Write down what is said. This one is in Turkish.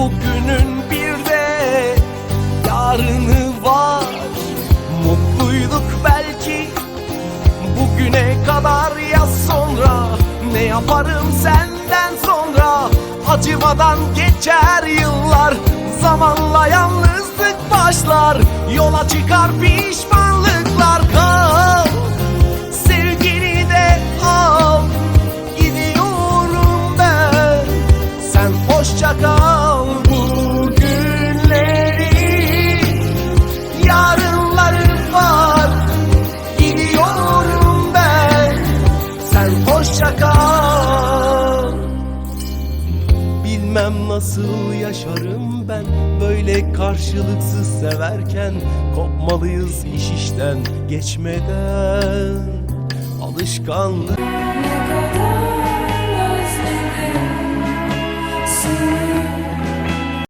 Bugünün bir de yarını var. Mutluyduk belki bugüne kadar ya sonra Ne yaparım senden sonra? Acımadan geçer yıllar Zamanla yalnızlık başlar Yola çıkar pişmanlıklar Bilmem nasıl yaşarım ben? Böyle karşılıksız severken Kopmalıyız iş işten geçmeden. Alışkanlık